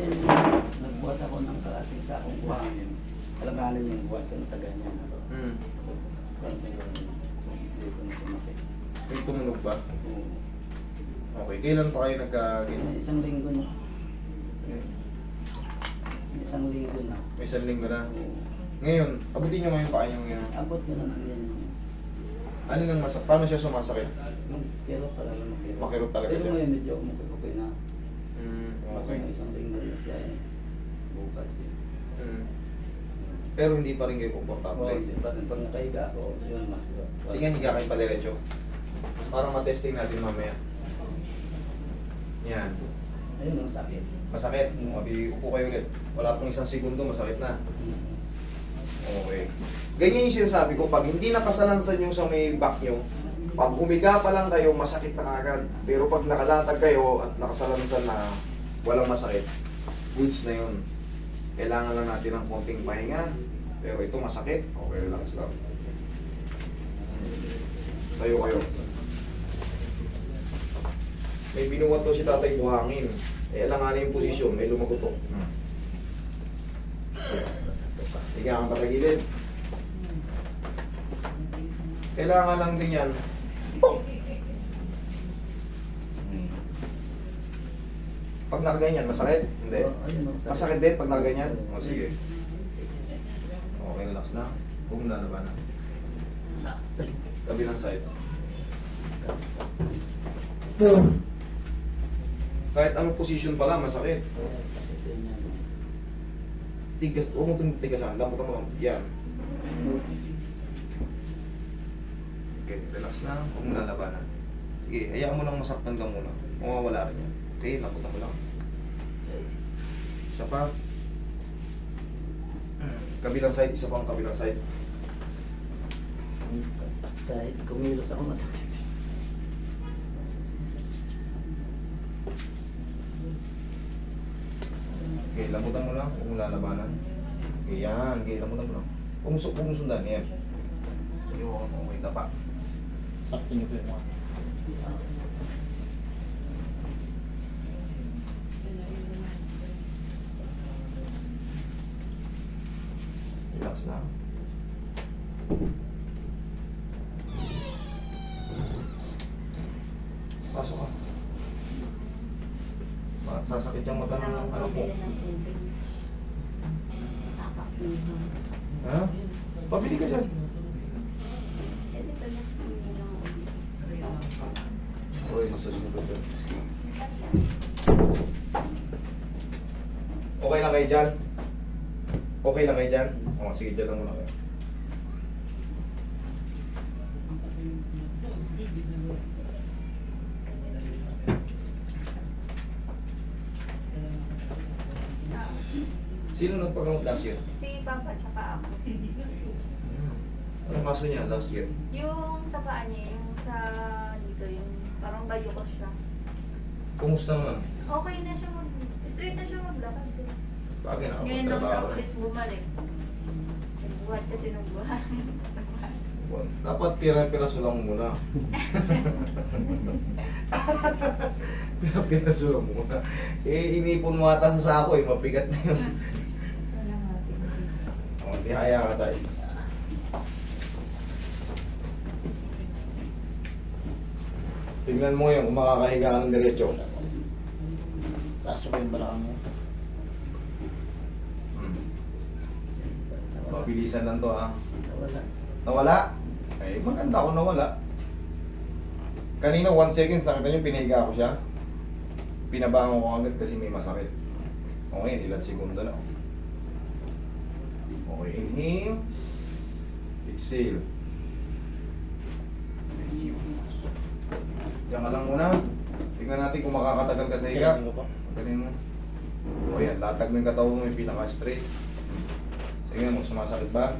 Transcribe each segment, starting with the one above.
Kasi nagbuhat ako ng kalating sa akong buhangin. Alanganin yung buhat ko ng taga niya na to. Hmm. Konti yung dito na sumakit. May tumunog ba? Oo. Okay. Kailan pa kayo nagka-ganyan? May isang linggo na. Isang linggo na. May isang linggo na. Oo. Ngayon, abutin nyo ngayon pa yung ngayon. Abot ko naman yan. Ano nang masak? Paano siya sumasakit? Yung kero talaga makiro. Makirot talaga Pero siya. ngayon medyo okay na. Hmm. Kasi yung isang linggo na siya eh. Bukas eh. Hmm. Pero hindi pa rin kayo Oo, komportable. hindi pa rin. Pag nakahiga ako, yun na. Sige, higa kayo paliretso. Para matesting natin mamaya. Yan. Ayun ang sakit. Masakit. Mabi, upo kayo ulit. Wala pong isang segundo, masakit na. Okay. Ganyan yung sinasabi ko, pag hindi nakasalansan yung sa may back nyo, pag humiga pa lang kayo, masakit na kagad. Pero pag nakalatag kayo at nakasalansan na walang masakit, goods na yun. Kailangan lang natin ng konting pahinga. Pero ito masakit, okay, lang. Tayo kayo. May binuwat to si tatay buhangin. Eh, alanganin yung posisyon, may lumagutok. Hmm. Higa kang patagilid. Kailangan lang din yan. Pag nakaganyan, masakit? Hindi. Sakit. Masakit din pag nakaganyan? O sige. Okay, relax na. Huwag mo lalabanan. Kabilang side. Kahit anong position pala, masakit. Tigas, huwag mo itong tigasan. Lamputan mo lang. Yan. Okay, relax na. Huwag mo lalabanan. Sige, hayaan mo lang masaktan ka muna. Mawawala rin yan. Okay, lamputan mo lang. Isa pa. Kabilang side, isa pang kabilang side. Kahit kumilos ako masakit. Okay, lamputan mo lang. Huwag mo lalabanan. Okay, yan. Okay, lamputan mo lang. Huwag mo, su- huwag mo sundan. Yan. Yun, okay, tapa. Niyo po yung mga. Relax na. Pasok ka. Bakit sasakit yung mata ng ano po? Ha? Pabili ka dyan. Uy, massage mo dyan. Okay lang kayo dyan? Okay lang kayo dyan? O, sige, dyan lang muna kayo. Sino nagpagamot last year? Si Papa tsaka ako. Anong kaso niya last year? Yung sa paa niya, yung sa dito, yung parang bayo ko siya. Kumusta naman? Okay na siya mag... Straight na siya maglakad. eh. Bagay na, Tapos ngayon lang siya trabaho ulit bumalik. Nagbuhat kasi nung buhat. Bon, Dapat pira-piraso lang muna. pira-piraso lang muna. Eh, inipon mo ata sa sako eh, mabigat na yun. O, tihaya ka tayo. Tingnan mo yung makakahiga ka ng diretso. Taas po yung balakang niya. Hmm. Mabilisan lang to ah. Wala. Nawala? Ay, maganda ako nawala. Kanina, one seconds, nakita nyo, pinahiga ko siya. Pinabangon ko agad kasi may masakit. Okay, ilan segundo na. Okay, inhale. Exhale. Thank you. Diyan ka lang muna. Tingnan natin kung makakatagal ka sa higa. Ganin mo. O yan, latag mo yung katawan mo yung pinaka-straight. Tingnan mo, sumasakit ba?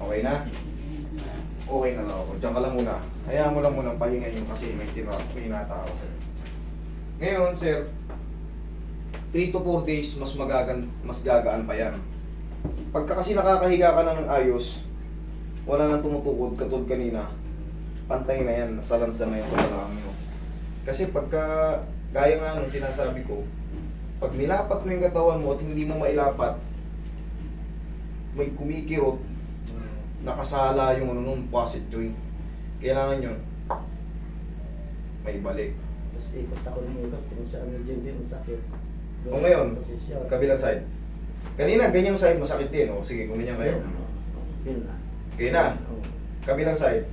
Okay na? Okay na lang ako. Diyan ka lang muna. Hayaan mo lang muna pahinga yun kasi may tira, may natao. Ngayon, sir, 3 to 4 days, mas magagan, mas gagaan pa yan. Pagka kasi nakakahiga ka na ng ayos, wala nang tumutukod katulad kanina, pantay na yan, salansa na yan sa balakang nyo. Kasi pagka, gaya nga nung sinasabi ko, Pag nilapat mo yung katawan mo at hindi mo mailapat, may kumikirot, nakasala yung ano nun, facet joint. Kailangan yun, may balik. Tapos ikot ako ng ikot kung saan medyo hindi masakit. O ngayon, kabilang side. Kanina, ganyang side, masakit din. O, sige, gumanyan kayo. Oo. Yun na. Okay na. Oo. Kabilang side.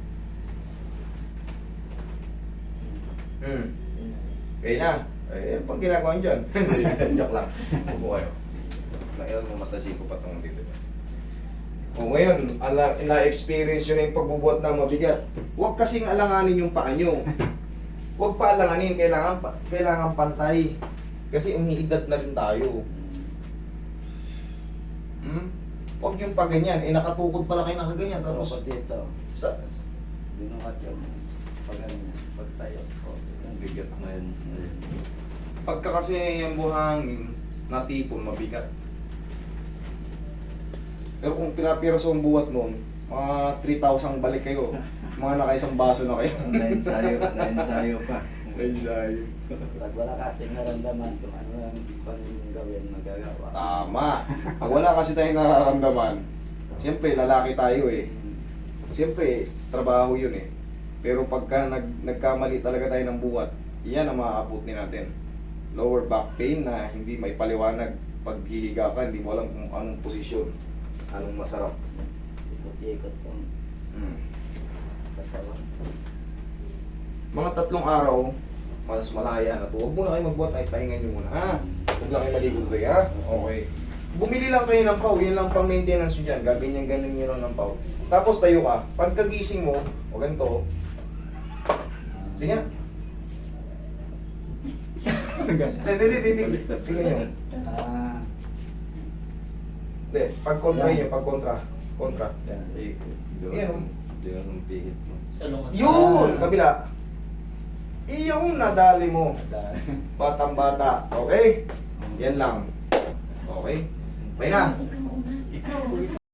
Hmm. Okay na. Eh, pag ginagawa nyo dyan. Joke lang. Upo kayo. Nailan mo masasin ko pa itong dito. O ngayon, ala, na-experience yun na yung pagbubuhat ng mabigat. Huwag kasing alanganin yung paa nyo. Huwag pa alanganin, kailangan, pa, kailangan pantay. Kasi umiidad na rin tayo. Hmm? Huwag yung pa ganyan. Eh, nakatukod pala kayo nakaganyan. Tapos dito. sa, Binukat yung pag ano, pagtayo. Ang bigat na yun. Pagka kasi yung buhangin, natipon, mabigat. Pero kung pinapiraso ang buhat mo, mga 3,000 balik kayo. Mga nakaisang baso na kayo. Na-ensayo, na-ensayo pa. Ensayo. Pag wala kasing naramdaman kung ano ang pang gawin, magagawa. Tama. Pag wala kasi tayong nararamdaman, siyempre lalaki tayo eh. Siyempre, trabaho yun eh. Pero pagka nag, nagkamali talaga tayo ng buhat, iyan ang maaabuti natin. Lower back pain na hindi may paliwanag. Pag hihiga ka, hindi mo alam kung anong posisyon. Anong masarap. Ikot-ikot yung Hmm. Mga tatlong araw, mas malaya na to. Huwag muna kayo magbuhat, ay pahinga nyo muna, ha? Huwag lang kayo maligo today, ha? Okay. Bumili lang kayo ng pau, yun lang pang maintenance nyo dyan. Gaganyan-ganyan nyo lang ng pau. Tapos tayo ka, pagkagising mo, o ganito, sige nga. Hindi, hindi, hindi. Tingnan nyo. Ah, Hindi, pag kontra nyo, pag kontra. Kontra. Yan. Yan, oh. Doon ang pihit mo. Yun! Kabila. Iyon nadali mo. dahil. Batang bata. Okay? Yan lang. Okay? May na.